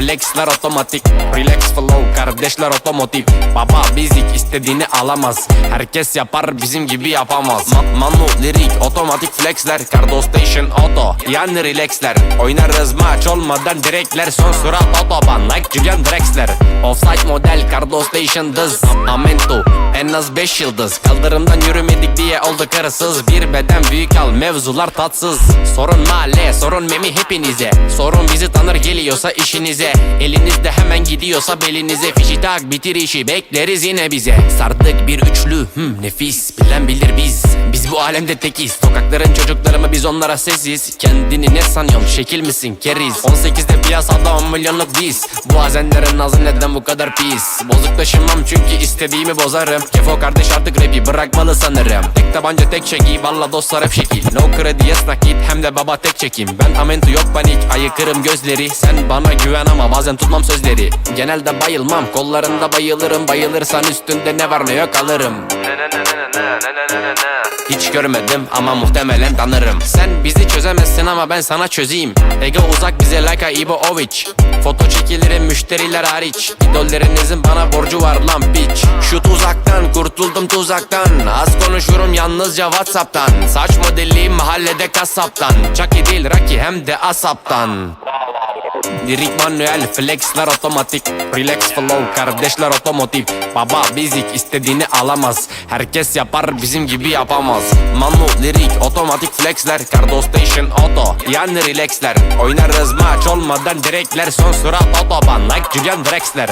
Flexler otomatik. Relax flow kardeşler otomotiv. Baba bizik istediğini alamaz. Herkes yapar bizim gibi yapamaz. Ma- Manu lirik otomatik flexler. Cardo station auto yani relaxler. Oynarız maç olmadan direkler Son sürat otoban Julian Drexler. Offside model Cardo station dız Amento en az 5 yıldız. Kaldırımdan yürümedik diye olduk arasız Bir beden büyük al mevzular tatsız. Sorun mahalle sorun memi hepinize. Sorun bizi tanır geliyorsa işinize. Elinizde hemen gidiyorsa belinize. Fişi tak bitir işi bekleriz yine bize. Sardık bir üçlü hmm, nefis. Bilen bilir biz. Biz bu alemde tekiz. Sokakların çocukları mı biz onlara sessiz Kendini ne sanıyorsun? Şekil misin? Keriz. 18'de piyasada 10 milyonluk biz. Bu azenlerin nazı neden bu kadar pis Bozuk taşımam çünkü istediğimi bozarım Kefo kardeş artık rapi bırakmalı sanırım Tek tabanca tek çeki valla dostlar hep şekil No kredi yes nakit hem de baba tek çekim Ben amento yok panik ayıkırım gözleri Sen bana güven ama bazen tutmam sözleri Genelde bayılmam kollarında bayılırım Bayılırsan üstünde ne var ne yok alırım hiç görmedim ama muhtemelen tanırım. Sen bizi çözemezsin ama ben sana çözeyim. Ego uzak bize like Ibovic Foto çekilirim müşteriler hariç. İdollerinizin bana borcu var lan piç. Şu tuzaktan kurtuldum tuzaktan. Az konuşurum yalnızca Whatsapp'tan. Saç modeliyim mahallede kasaptan. Chucky değil Rocky hem de asaptan Lirik manuel flexler otomatik. Relax flow kardeşler otomotiv. Baba bizik istediğini alamaz. Herkes yapar bizim gibi yapamaz. Manu lirik otomatik flexler. Cardo station auto yani relaxler. Oynarız maç olmadan direkler. Son sürat otoban like Julian Drexler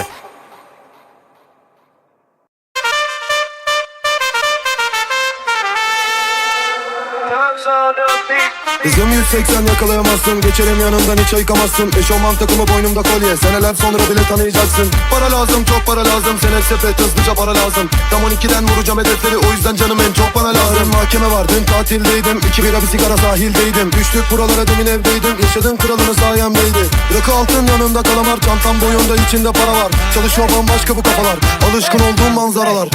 Hızım 180 yakalayamazsın Geçerim yanından hiç ayıkamazsın Eşofman takımı boynumda kolye Seneler sonra bile tanıyacaksın Para lazım çok para lazım Senet sepet hızlıca para lazım Tam 12'den vuracağım hedefleri O yüzden canım en çok bana lazım Mahkeme var dün tatildeydim İki bira bir sigara sahildeydim Düştük buralara demin evdeydim Yaşadığım kralını sayemdeydi Rakı altın yanında kalamar Çantam boyunda içinde para var Çalışıyor bambaşka bu kafalar Alışkın olduğum manzaralar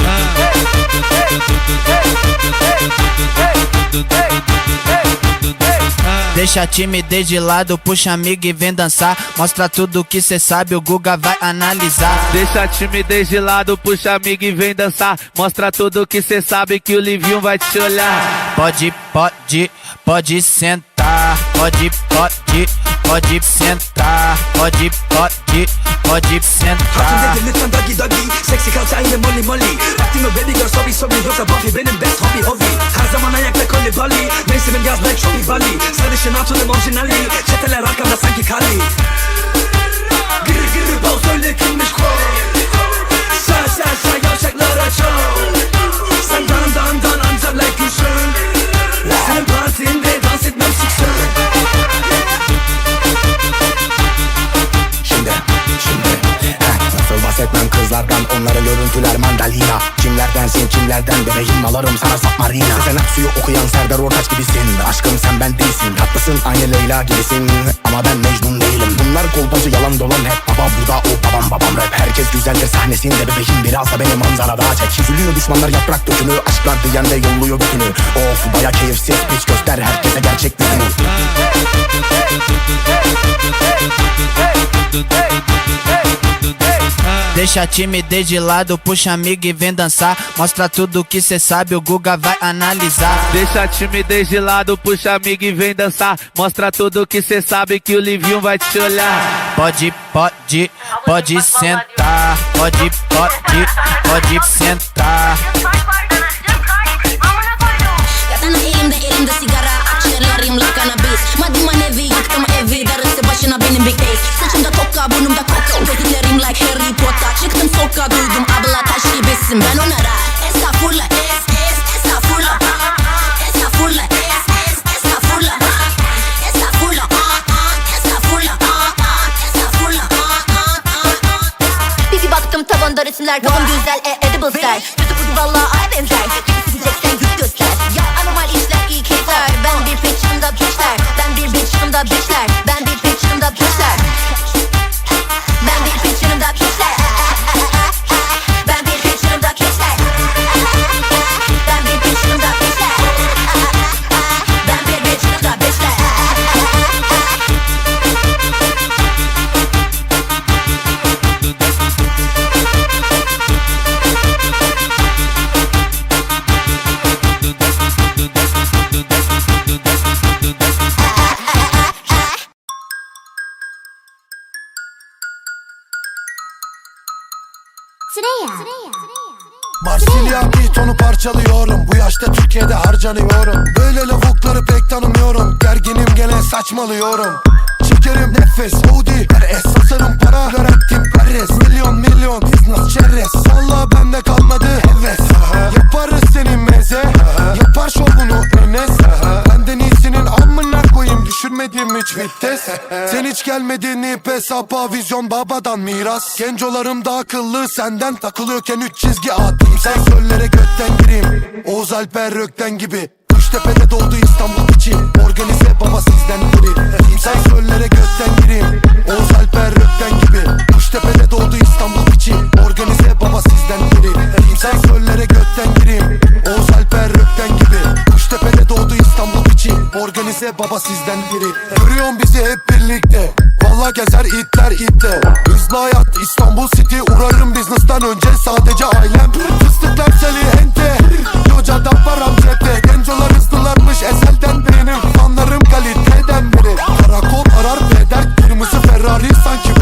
Deixa a timidez de lado, puxa amigo e vem dançar. Mostra tudo que cê sabe, o Guga vai analisar. Deixa a timidez de lado, puxa amigo e vem dançar. Mostra tudo que cê sabe que o Livinho vai te olhar. Pode, pode, pode sentar. Pode, pode, pode sentar. Pode, pode, pode sentar. Lütfen doggy doggy Seksi kalça yine molly molly. Baktım baby girl sorry sorry Yoksa Buffy benim best hobby hobby Her zaman ayakta kolli polly Mevsimim yaz like çobi bali Sarışın hatunum orijinali Çeteler arkamda sanki kali Kimlerdensin kimlerden bebeğim alarım sana submarina Sezen Aksu'yu okuyan Serdar Ortaç gibisin Aşkım sen ben değilsin Tatlısın aynı Leyla gibisin Ama ben Mecnun değilim Bunlar kolpacı yalan dolan hep Baba burada o babam babam rap Herkes güzeldir sahnesinde bebeğim Biraz da beni manzarada çek Üzülüyor düşmanlar yaprak dökümü Aşklar diyen de yolluyor bütünü Of baya keyifsiz piç göster herkese gerçek yüzünü Deixa a timidez de lado, puxa amigo e vem dançar. Mostra tudo que cê sabe, o Guga vai analisar. Deixa a timidez de lado, puxa amigo e vem dançar. Mostra tudo que cê sabe que o Livinho vai te olhar. Pode, pode, pode sentar. Pode, pode, pode sentar. Maddi manevi yaktım evi Darısı başına benim big days Saçımda tokka burnumda tavanda resimler Kafam güzel e edible style. Yüzü kız valla ay benzer. Gideceksen git göster Ya anormal işler iyi keyifler. Ben bir peçimde düşler Ben bir peçimde düşler Ben bir peçimde Marsilya onu parçalıyorum. Bu yaşta Türkiye'de harcanıyorum. Böyle lavukları pek tanımıyorum. Gerginim gene saçmalıyorum. Çekerim nefes Audi Her es asarım para Florentin Paris. Milyon milyon business çerez. Valla bende kalmadı heves. Yaparız senin meze. Yapar şovunu vites Sen hiç gelmedin ip hesaba Vizyon babadan miras. Gencolarım da akıllı Senden takılıyorken üç çizgi atayım Sen söllere götten gireyim Oğuz Alper Rökten gibi. Kuştepe'de doldu İstanbul için Organize baba sizden biri. Sen söllere götten gireyim Oğuz Alper Rökten gibi. Kuştepe'de doldu İstanbul için Organize baba sizden biri. Sen söllere götten gireyim Oğuz Alper Rökten gibi. Kuştepe'de doğdu İstanbul için Organize baba sizden gezer itler itle Hızlı hayat İstanbul City Uğrarım biznesten önce sadece ailem. Fıstıklar seli hente Yoca'da param cepte Gencolar hızlılarmış ezelden benim. Fanlarım kaliteden beri. Karakol arar ve der Kırmızı Ferrari sanki